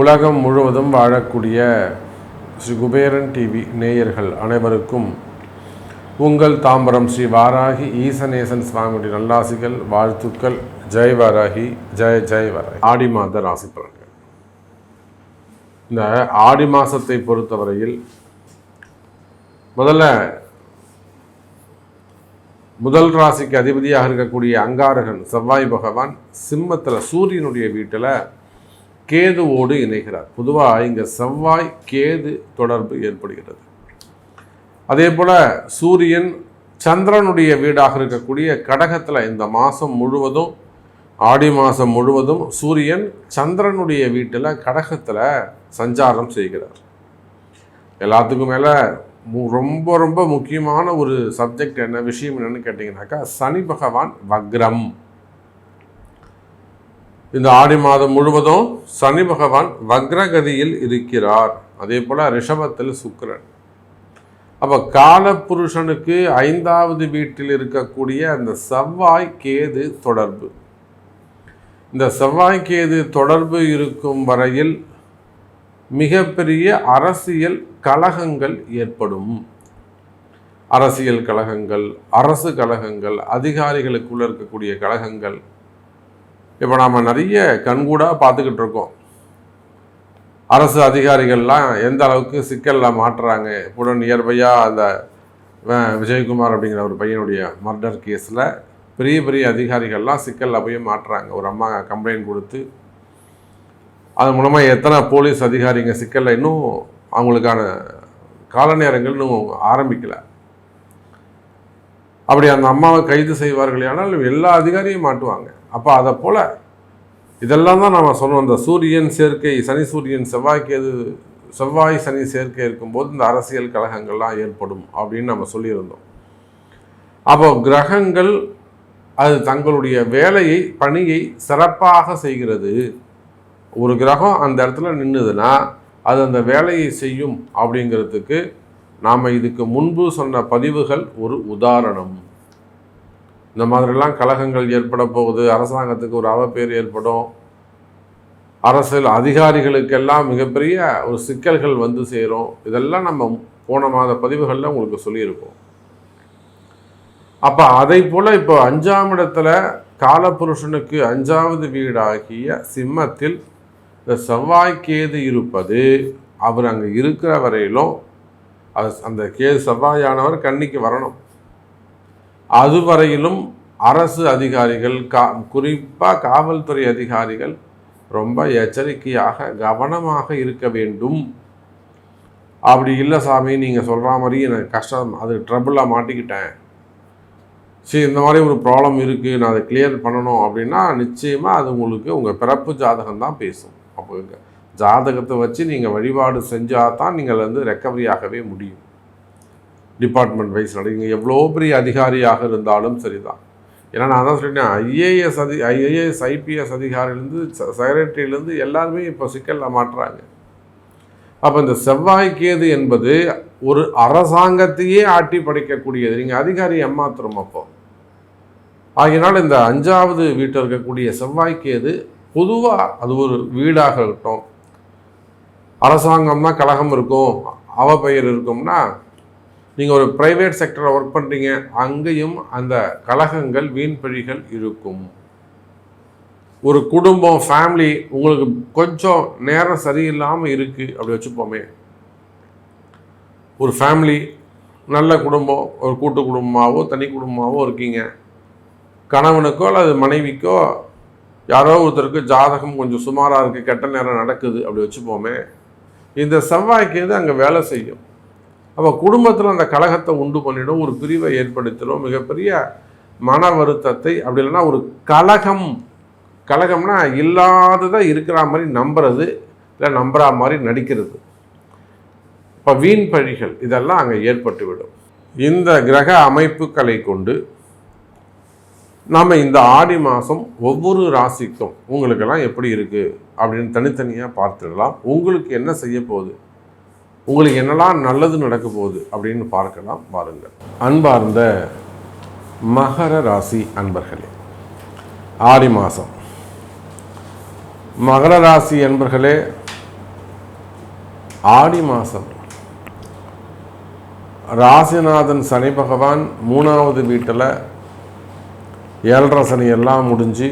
உலகம் முழுவதும் வாழக்கூடிய ஸ்ரீ குபேரன் டிவி நேயர்கள் அனைவருக்கும் உங்கள் தாம்பரம் ஸ்ரீ வாராகி ஈசநேசன் சுவாமியுடைய நல்லாசிகள் வாழ்த்துக்கள். ஜெய் வாராகி ஜெய ஜெய் வாராகி. ஆடி மாத ராசி பலன்கள். இந்த ஆடி மாதத்தை பொறுத்தவரையில் முதல்ல முதல் ராசிக்கு அதிபதியாக இருக்கக்கூடிய அங்காரகன் செவ்வாய் பகவான் சிம்மத்தில் சூரியனுடைய வீட்டில் கேதுவோடு இணைகிறார். பொதுவாக இங்கே செவ்வாய் கேது தொடர்பு ஏற்படுகிறது. அதே போல் சூரியன் சந்திரனுடைய வீடாக இருக்கக்கூடிய கடகத்தில் இந்த மாதம் முழுவதும் ஆடி மாதம் முழுவதும் சூரியன் சந்திரனுடைய வீட்டில் கடகத்தில் சஞ்சாரம் செய்கிறார். எல்லாத்துக்கும் மேலே ரொம்ப ரொம்ப முக்கியமான ஒரு சப்ஜெக்ட் என்ன விஷயம் என்னன்னு கேட்டிங்கனாக்கா சனி பகவான் வக்ரம். இந்த ஆடி மாதம் முழுவதும் சனி பகவான் வக்ரகதியில் இருக்கிறார். அதே போல் ரிஷபத்தில் சுக்கரன். அப்போ காலபுருஷனுக்கு ஐந்தாவது வீட்டில் இருக்கக்கூடிய அந்த செவ்வாய் கேது தொடர்பு. இந்த செவ்வாய் கேது தொடர்பு இருக்கும் வரையில் மிகப்பெரிய அரசியல் கழகங்கள் ஏற்படும். அரசியல் கழகங்கள் அரசு கழகங்கள் அதிகாரிகளுக்குள்ள இருக்கக்கூடிய கழகங்கள். இப்போ நாம் நிறைய கண்கூடாக பார்த்துக்கிட்டு இருக்கோம். அரசு அதிகாரிகள்லாம் எந்த அளவுக்கு சிக்கலில் மாட்டுறாங்க? இப்போ நியர்பையாக அந்த விஜயகுமார் அப்படிங்கிற ஒரு பையனுடைய மர்டர் கேஸில் பெரிய பெரிய அதிகாரிகள்லாம் சிக்கலில் போய் மாட்டுறாங்க. ஒரு அம்மா கம்ப்ளைண்ட் கொடுத்து அது மூலமாக எத்தனை போலீஸ் அதிகாரிங்க சிக்கலில் இன்னும் அவங்களுக்கான கால நேரங்கள் இன்னும் ஆரம்பிக்கலை. அப்படி அந்த அம்மாவை கைது செய்வார்கள் ஆனால் எல்லா அதிகாரியும் மாட்டுவாங்க. அப்போ அதை போல் இதெல்லாம் தான் நம்ம சொன்னோம். இந்த சூரியன் சேர்க்கை சனி சூரியன் செவ்வாய்க்கேது செவ்வாய் சனி சேர்க்கை இருக்கும்போது இந்த அரசியல் கழகங்கள்லாம் ஏற்படும் அப்படின்னு நம்ம சொல்லியிருந்தோம். அப்போ கிரகங்கள் அது தங்களுடைய வேலையை பணியை சிறப்பாக செய்கிறது. ஒரு கிரகம் அந்த இடத்துல நின்றுதுன்னா அது அந்த வேலையை செய்யும் அப்படிங்கிறதுக்கு நாம் இதுக்கு முன்பு சொன்ன பதிவுகள் ஒரு உதாரணம். இந்த மாதிரிலாம் கலகங்கள் ஏற்பட போகுது அரசாங்கத்துக்கு ஒரு அவப்பேர் ஏற்படும். அரசியல் அதிகாரிகளுக்கெல்லாம் மிகப்பெரிய ஒரு சிக்கல்கள் வந்து சேரும். இதெல்லாம் நம்ம போன மாத பதிவுகளில் உங்களுக்கு சொல்லியிருக்கோம். அப்போ அதை போல் இப்போ அஞ்சாம் இடத்துல காலபுருஷனுக்கு அஞ்சாவது வீடாகிய சிம்மத்தில் இந்த செவ்வாய்க்கேது இருப்பது அவர் அங்கே இருக்கிற வரையிலும் அது அந்த கேது செவ்வாயானவர் கண்ணிக்கு வரணும். அதுவரையிலும் அரசு அதிகாரிகள் கா குறிப்பாக காவல்துறை அதிகாரிகள் ரொம்ப எச்சரிக்கையாக கவனமாக இருக்க வேண்டும். அப்படி இல்லை சாமி நீங்கள் சொல்கிற மாதிரி எனக்கு கஷ்டம் அது ட்ரபுளாக மாட்டிக்கிட்டேன். சரி இந்த மாதிரி ஒரு ப்ராப்ளம் இருக்குது நான் அதை கிளியர் பண்ணணும் அப்படின்னா நிச்சயமாக அது உங்களுக்கு உங்கள் பிறப்பு ஜாதகம் தான் பேசும். அப்போ ஜாதகத்தை வச்சு நீங்கள் வழிபாடு செஞ்சால் தான் நீங்கள் வந்து ரெக்கவரி ஆகவே முடியும். டிபார்ட்மெண்ட் வைஸ் நீங்கள் எவ்வளோ பெரிய அதிகாரியாக இருந்தாலும் சரிதான். ஏன்னா நான் தான் சொல்லிட்டேன் ஐஏஎஸ் அதி ஐஏஎஸ் ஐபிஎஸ் அதிகாரிலேருந்து செக்ரட்டரியிலேருந்து எல்லாருமே இப்போ சிக்கலில் மாட்டுறாங்க. அப்போ இந்த செவ்வாய்க்கேது என்பது ஒரு அரசாங்கத்தையே ஆட்டி படைக்கக்கூடியது. நீங்கள் அதிகாரி ஏமாத்துறோம் அப்போ. ஆகினால் இந்த அஞ்சாவது வீட்டில் இருக்கக்கூடிய செவ்வாய்க்கேது பொதுவாக அது ஒரு வீடாக இருக்கட்டும். அரசாங்கம்னா கழகம் இருக்கும் அவ பெயர் இருக்கும்னா நீங்கள் ஒரு ப்ரைவேட் செக்டரில் ஒர்க் பண்ணுறீங்க அங்கேயும் அந்த கலகங்கள் வீண்பழிகள் இருக்கும். ஒரு குடும்பம் ஃபேமிலி உங்களுக்கு கொஞ்சம் நேரம் சரியில்லாமல் இருக்குது அப்படி வச்சுப்போமே. ஒரு ஃபேமிலி நல்ல குடும்பம் ஒரு கூட்டு குடும்பமாகவோ தனி குடும்பமாகவோ இருக்கீங்க. கணவனுக்கோ அல்லது மனைவிக்கோ யாரோ ஒருத்தருக்கு ஜாதகம் கொஞ்சம் சுமாராக இருக்குது கெட்ட நேரம் நடக்குது அப்படி வச்சுப்போமே. இந்த செவ்வாய்க்கு அங்கே வேலை செய்யும். அப்போ குடும்பத்தில் அந்த கலகத்தை உண்டு பண்ணிடும் ஒரு பிரிவை ஏற்படுத்திடும் மிகப்பெரிய மன வருத்தத்தை அப்படி இல்லைன்னா ஒரு கலகம். கலகம்னா இல்லாததை இருக்கிற மாதிரி நம்புறது இல்லை நம்புற மாதிரி நடிக்கிறது. இப்போ வீண் பழிகள் இதெல்லாம் அங்கே ஏற்பட்டுவிடும். இந்த கிரக அமைப்புகளை கொண்டு நாம் இந்த ஆடி மாதம் ஒவ்வொரு ராசிக்கும் உங்களுக்கெல்லாம் எப்படி இருக்குது அப்படின்னு தனித்தனியாக பார்த்துடலாம். உங்களுக்கு என்ன செய்ய போகுது? உங்களுக்கு என்னெல்லாம் நல்லது நடக்க போகுது அப்படின்னு பார்க்கலாம். வாருங்கள். அன்பார்ந்த மகர ராசி அன்பர்களே ஆடி மாதம் மகர ராசி அன்பர்களே ஆடி மாதம் ராசிநாதன் சனி பகவான் மூணாவது வீட்டில் ஏழரை சனி எல்லாம் முடிஞ்சு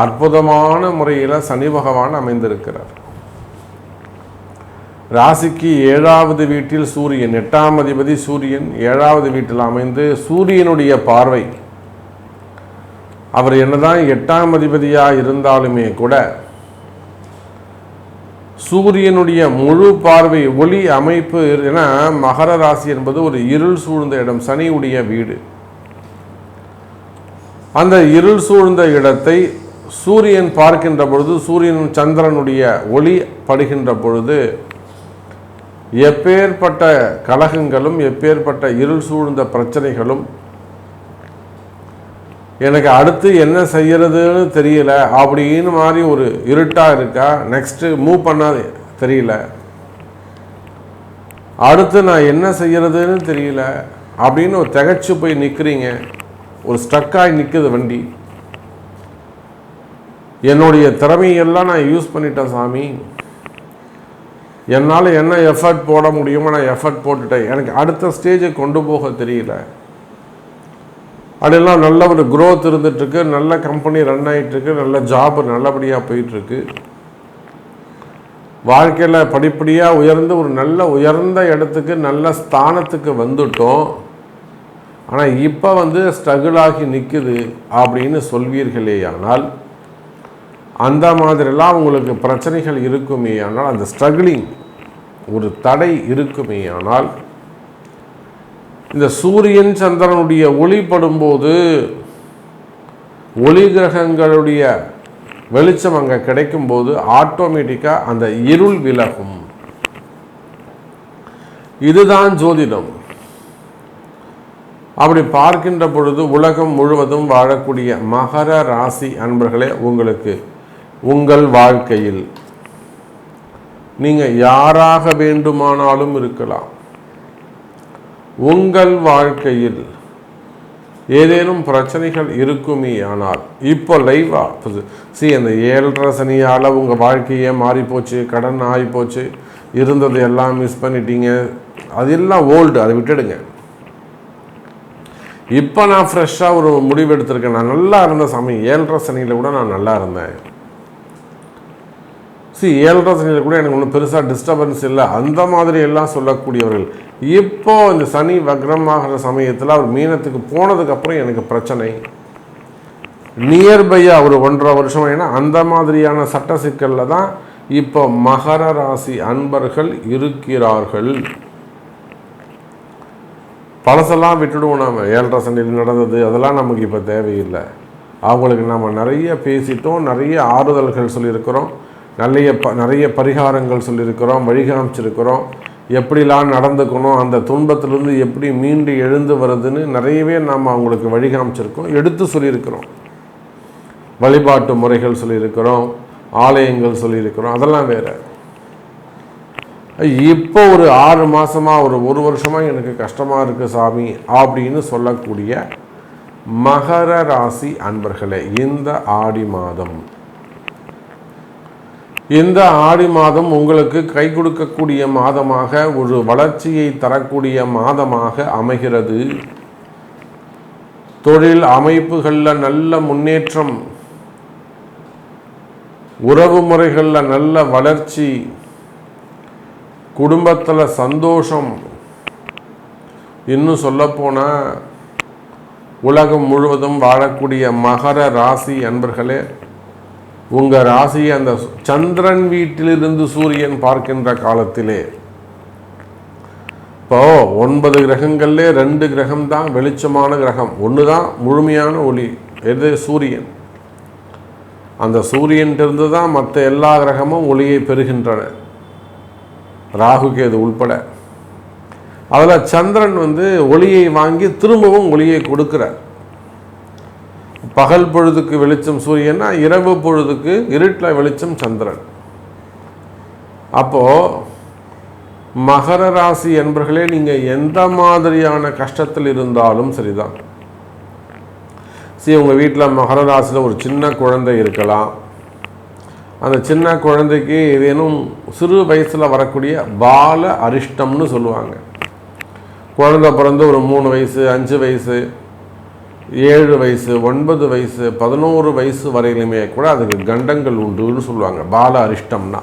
அற்புதமான முறையில் சனி பகவான் அமைந்திருக்கிறார். ராசிக்கு ஏழாவது வீட்டில் சூரியன் எட்டாம் அதிபதி சூரியன் ஏழாவது வீட்டில் அமைந்து சூரியனுடைய பார்வை. அவர் என்னதான் எட்டாம் அதிபதியாக இருந்தாலுமே கூட சூரியனுடைய முழு பார்வை ஒளி அமைப்பு என மகர ராசி என்பது ஒரு இருள் சூழ்ந்த இடம் சனியுடைய வீடு. அந்த இருள் சூழ்ந்த இடத்தை சூரியன் பார்க்கின்ற பொழுது சூரியன் சந்திரனுடைய ஒளி படுகின்ற பொழுது எப்பேற்பட்ட கலகங்களும் எப்பேற்பட்ட இருள் சூழ்ந்த பிரச்சனைகளும் எனக்கு அடுத்து என்ன செய்யறதுன்னு தெரியல அப்படின்னு மாதிரி ஒரு இருட்டாக இருக்கா நெக்ஸ்ட்டு மூவ் பண்ணாது தெரியல. அடுத்து நான் என்ன செய்யறதுன்னு தெரியல அப்படின்னு ஒரு திகச்சு போய் நிற்கிறீங்க ஒரு ஸ்ட்ரக்காகி நிற்குது வண்டி. என்னுடைய திறமையெல்லாம் நான் யூஸ் பண்ணிட்டேன் சாமி. என்னால் என்ன எஃபர்ட் போட முடியுமோ நான் எஃபர்ட் போட்டுட்டேன். எனக்கு அடுத்த ஸ்டேஜுக்கு கொண்டு போக தெரியல. அதெல்லாம் நல்ல ஒரு க்ரோத் இருந்துகிட்ருக்கு நல்ல கம்பெனி ரன் ஆகிட்டுருக்கு நல்ல ஜாப் நல்லபடியாக போயிட்டுருக்கு. வாழ்க்கையில் படிப்படியாக உயர்ந்து ஒரு நல்ல உயர்ந்த இடத்துக்கு நல்ல ஸ்தானத்துக்கு வந்துட்டோம். ஆனால் இப்போ வந்து ஸ்ட்ரகிள் ஆகி நிற்குது அப்படின்னு சொல்வீர்களேயானால் அந்த மாதிரிலாம் உங்களுக்கு பிரச்சனைகள் இருக்குமே ஆனால் அந்த ஸ்ட்ரகிளிங் ஒரு தடை இருக்குமே ஆனால் இந்த சூரியன் சந்திரனுடைய ஒளிப்படும்போது ஒளி கிரகங்களுடைய வெளிச்சம் அங்கே கிடைக்கும்போது ஆட்டோமேட்டிக்காக அந்த இருள் விலகும். இதுதான் ஜோதிடம். அப்படி பார்க்கின்ற பொழுது உலகம் முழுவதும் வாழக்கூடிய மகர ராசி அன்பர்களே உங்களுக்கு உங்கள் வாழ்க்கையில் நீங்கள் யாராக வேண்டுமானாலும் இருக்கலாம். உங்கள் வாழ்க்கையில் ஏதேனும் பிரச்சனைகள் இருக்குமே ஆனால் இப்போ லைவா சி அந்த ஏழரை சனியால் உங்கள் வாழ்க்கையே மாறிப்போச்சு கடன் ஆகிப்போச்சு இருந்தது எல்லாம் மிஸ் பண்ணிட்டீங்க அதெல்லாம் ஓல்டு அதை விட்டுடுங்க. இப்போ நான் ஃப்ரெஷ்ஷாக ஒரு முடிவு எடுத்திருக்கேன். நான் நல்லா இருந்த சமயம் ஏழரை சனியில் கூட நான் நல்லா இருந்தேன். சி ஏழரை சனியில் கூட எனக்கு ஒன்றும் பெருசாக டிஸ்டர்பன்ஸ் இல்லை. அந்த மாதிரி எல்லாம் சொல்லக்கூடியவர்கள். இப்போ இந்த சனி வக்ரமாகிற சமயத்தில் அவர் மீனத்துக்கு போனதுக்கப்புறம் எனக்கு பிரச்சனை. நியர்பையாக ஒரு ஒன்றரை வருஷம் ஏன்னா அந்த மாதிரியான சட்ட சிக்கலில் தான் இப்போ மகர ராசி அன்பர்கள் இருக்கிறார்கள். பழசெல்லாம் விட்டுடுவோம் நாம். ஏழரை சண்டையில் நடந்தது அதெல்லாம் நமக்கு இப்போ தேவையில்லை. அவங்களுக்கு நாம் நிறைய பேசிட்டோம் நிறைய ஆறுதல்கள் சொல்லியிருக்கிறோம் நிறைய ப நிறைய பரிகாரங்கள் சொல்லியிருக்கிறோம் வழிகாமிச்சிருக்கிறோம். எப்படிலாம் நடந்துக்கணும் அந்த துன்பத்திலேருந்து எப்படி மீண்டு எழுந்து வருதுன்னு நிறையவே நாம் அவங்களுக்கு வழிகாமிச்சிருக்கோம் எடுத்து சொல்லியிருக்கிறோம். வழிபாட்டு முறைகள் சொல்லியிருக்கிறோம் ஆலயங்கள் சொல்லியிருக்கிறோம் அதெல்லாம் வேறு. இப்போ ஒரு ஆறு மாதமாக ஒரு ஒரு வருஷமாக எனக்கு கஷ்டமாக இருக்குது சாமி அப்படின்னு சொல்லக்கூடிய மகர ராசி அன்பர்களே இந்த ஆடி மாதம். இந்த ஆடி மாதம் உங்களுக்கு கை கொடுக்கக்கூடிய மாதமாக ஒரு வளர்ச்சியை தரக்கூடிய மாதமாக அமைகிறது. தொழில் அமைப்புகளில் நல்ல முன்னேற்றம். உறவு முறைகளில் நல்ல வளர்ச்சி. குடும்பத்தில் சந்தோஷம். இன்னும் சொல்லப்போனால் உலகம் முழுவதும் வாழக்கூடிய மகர ராசி அன்பர்களே உங்கள் ராசியை அந்த சந்திரன் வீட்டிலிருந்து சூரியன் பார்க்கின்ற காலத்திலே இப்போ ஒன்பது கிரகங்கள்லே ரெண்டு கிரகம் தான் வெளிச்சமான கிரகம். ஒன்று தான் முழுமையான ஒளி எது? சூரியன். அந்த சூரியன்ட்டிருந்து தான் மற்ற எல்லா கிரகமும் ஒளியை பெறுகின்றன. ராகு கேது உள்பட. அதில் சந்திரன் வந்து ஒளியை வாங்கி திரும்பவும் ஒளியை கொடுக்குறார். பகல் பொழுதுக்கு வெளிச்சம் சூரியன்னா இரவு பொழுதுக்கு இருட்டில் வெளிச்சம் சந்திரன். அப்போது மகர ராசி என்பர்களே நீங்கள் எந்த மாதிரியான கஷ்டத்தில் இருந்தாலும் சரிதான். சரி உங்கள் வீட்டில் மகர ராசியில் ஒரு சின்ன குழந்தை இருக்கலாம். அந்த சின்ன குழந்தைக்கு ஏதேனும் சிறு வயசில் வரக்கூடிய பால அரிஷ்டம்னு சொல்லுவாங்க. குழந்தை பிறந்து ஒரு மூணு வயசு அஞ்சு வயசு ஏழு வயசு ஒன்பது வயசு பதினோரு வயசு வரையிலுமே கூட அதுக்கு கண்டங்கள் உண்டுன்னு சொல்லுவாங்க. பால அரிஷ்டம்னா.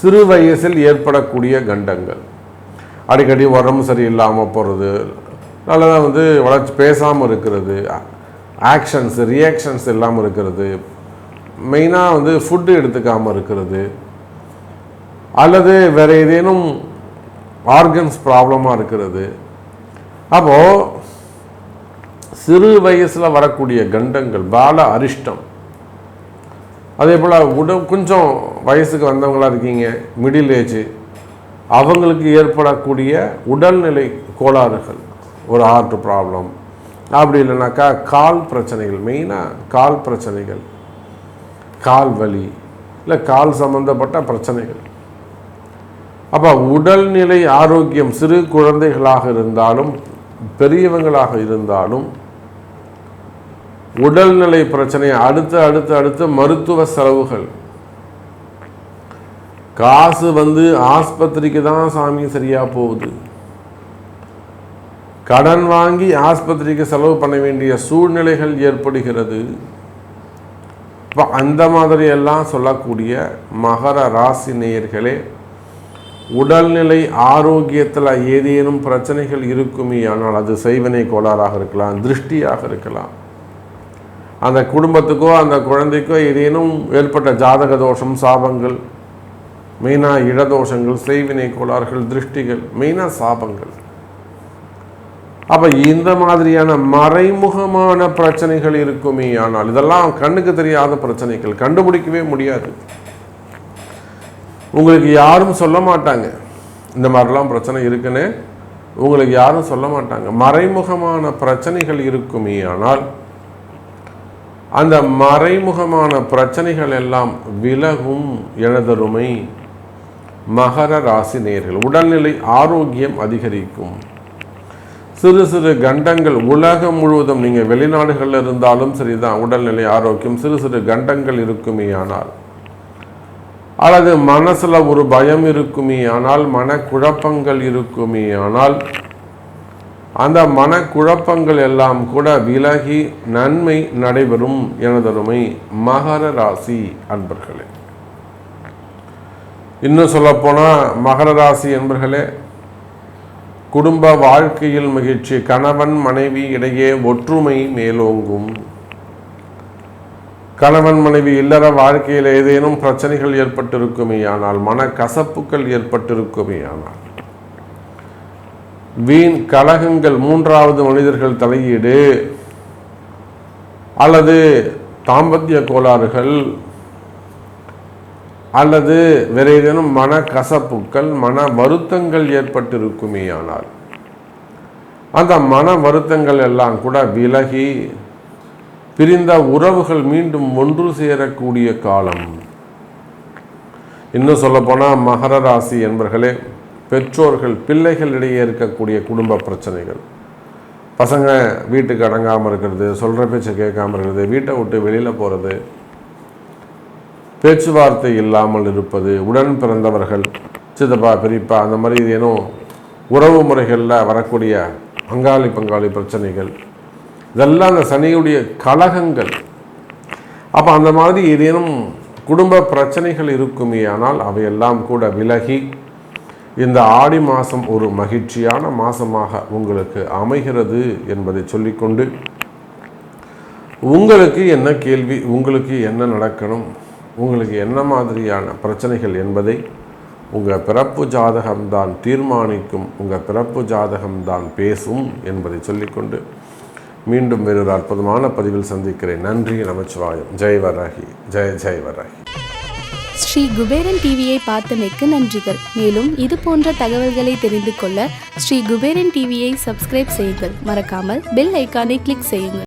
சிறு வயசில் ஏற்படக்கூடிய கண்டங்கள். அடிக்கடி உடம்பு சரியில்லாமல் போகிறது நல்லதாக வந்து வளர்ச்சி பேசாமல் இருக்கிறது ஆக்ஷன்ஸ் ரியாக்ஷன்ஸ் இல்லாமல் இருக்கிறது மெயினாக வந்து ஃபுட்டு எடுத்துக்காமல் இருக்கிறது. அல்லது வேறு ஏதேனும் ஆர்கன்ஸ் ப்ராப்ளமாக இருக்கிறது. அப்போது சிறு வயசில் வரக்கூடிய கண்டங்கள் பால அரிஷ்டம். அதே போல் உட கொஞ்சம் வயசுக்கு வந்தவங்களாக இருக்கீங்க மிடில் ஏஜ் அவங்களுக்கு ஏற்படக்கூடிய உடல்நிலை கோளாறுகள் ஒரு ஹார்ட் ப்ராப்ளம் அப்படி இல்லைனாக்கா கால் பிரச்சனைகள் மெயினாக கால் பிரச்சனைகள். கால் வலி இல்லை கால் சம்பந்தப்பட்ட பிரச்சனைகள். அப்போ உடல்நிலை ஆரோக்கியம் சிறு குழந்தைகளாக இருந்தாலும் பெரியவங்களாக இருந்தாலும் உடல்நிலை பிரச்சனை அடுத்து அடுத்து அடுத்து மருத்துவ செலவுகள். காசு வந்து ஆஸ்பத்திரிக்கு தான் சாமி சரியா போகுது. கடன் வாங்கி ஆஸ்பத்திரிக்கு செலவு பண்ண வேண்டிய சூழ்நிலைகள் ஏற்படுகிறது. இப்போ அந்த மாதிரியெல்லாம் சொல்லக்கூடிய மகர ராசி நேயர்களே உடல்நிலை ஆரோக்கியத்தில் ஏதேனும் பிரச்சனைகள் இருக்குமே ஆனால் அது செய்வனை கோளாறாக இருக்கலாம் திருஷ்டியாக இருக்கலாம். அந்த குடும்பத்துக்கோ அந்த குழந்தைக்கோ ஏதேனும் ஏற்பட்ட ஜாதக தோஷம் சாபங்கள் மெயினாக இடதோஷங்கள் செய்வினை கோளாறுகள் திருஷ்டிகள் மெயினாக சாபங்கள். அப்போ இந்த மாதிரியான மறைமுகமான பிரச்சனைகள் இருக்குமே ஆனால் இதெல்லாம் கண்ணுக்கு தெரியாத பிரச்சனைகள் கண்டுபிடிக்கவே முடியாது. உங்களுக்கு யாரும் சொல்ல மாட்டாங்க இந்த மாதிரிலாம் பிரச்சனை இருக்குன்னு. உங்களுக்கு யாரும் சொல்ல மாட்டாங்க மறைமுகமான பிரச்சனைகள் இருக்குமே ஆனால் அந்த மறைமுகமான பிரச்சனைகள் எல்லாம் விலகும் எனதருமை மகர ராசி நேர்கள். உடல்நிலை ஆரோக்கியம் அதிகரிக்கும். சிறு சிறு கண்டங்கள் உலகம் முழுவதும் நீங்கள் வெளிநாடுகளில் இருந்தாலும் சரிதான் உடல்நிலை ஆரோக்கியம் சிறு சிறு கண்டங்கள் இருக்குமே ஆனால். அல்லது மனசில் ஒரு பயம் இருக்குமே ஆனால் மனக்குழப்பங்கள் இருக்குமே ஆனால் அந்த மனக்குழப்பங்கள் எல்லாம் கூட விலகி நன்மை நடைபெறும் எனதருமை மகர ராசி அன்பர்களே. இன்னும் சொல்லப்போனால் மகர ராசி என்பர்களே குடும்ப வாழ்க்கையில் மகிழ்ச்சி கணவன் மனைவி இடையே ஒற்றுமை மேலோங்கும். கணவன் மனைவி இல்லற வாழ்க்கையில் ஏதேனும் பிரச்சனைகள் ஏற்பட்டிருக்குமே ஆனால் மன கசப்புகள் ஏற்பட்டிருக்குமே ஆனால். வீண் கலகங்கள் மூன்றாவது மனிதர்கள் தலையீடு. அல்லது தாம்பத்திய கோளாறுகள் அல்லது வேற ஏதேனும் மன கசப்புக்கள் மன வருத்தங்கள் ஏற்பட்டிருக்குமேயானால் அந்த மன வருத்தங்கள் எல்லாம் கூட விலகி பிரிந்த உறவுகள் மீண்டும் ஒன்று சேரக்கூடிய காலம். இன்னும் சொல்லப்போனால் மகர ராசி என்பர்களே பெற்றோர்கள் பிள்ளைகளிடையே இருக்கக்கூடிய குடும்ப பிரச்சனைகள். பசங்க வீட்டுக்கு அடங்காமல் இருக்கிறது சொல்கிற பேச்சை கேட்காமல் இருக்கிறது வீட்டை விட்டு வெளியில் போகிறது பேச்சுவார்த்தை இல்லாமல் இருப்பது உடன் பிறந்தவர்கள் சித்தப்பா பெரியப்பா அந்த மாதிரி ஏனும் உறவு முறைகளில் வரக்கூடிய பங்காளி பங்காளி பிரச்சனைகள் இதெல்லாம் அந்த சனியுடைய கலகங்கள் அப்போ அந்த மாதிரி ஏதேனும் குடும்ப பிரச்சனைகள் இருக்குமே ஆனால் அவையெல்லாம் கூட விலகி இந்த ஆடி மாதம் ஒரு மகிழ்ச்சியான மாதமாக உங்களுக்கு அமைகிறது என்பதை சொல்லிக்கொண்டு உங்களுக்கு என்ன கேள்வி உங்களுக்கு என்ன நடக்கணும் உங்களுக்கு என்ன மாதிரியான பிரச்சனைகள் என்பதை உங்கள் பிறப்பு ஜாதகம்தான் தீர்மானிக்கும் உங்கள் பிறப்பு ஜாதகம்தான் பேசும் என்பதை சொல்லிக்கொண்டு மீண்டும் வேறொரு அற்புதமான பதிவில் சந்திக்கிறேன். நன்றி நமச்சிவாயம். ஜெய் வராகி. ஜெய ஜெய் வராகி. ஸ்ரீ குபேரன் டிவியை பார்த்தமைக்கு நன்றிகள். மேலும் இது போன்ற தகவல்களை தெரிந்து கொள்ள ஸ்ரீ குபேரன் டிவியை சப்ஸ்கிரைப் செய்யுங்கள். மறக்காமல் பெல் ஐக்கானை கிளிக் செய்யுங்கள்.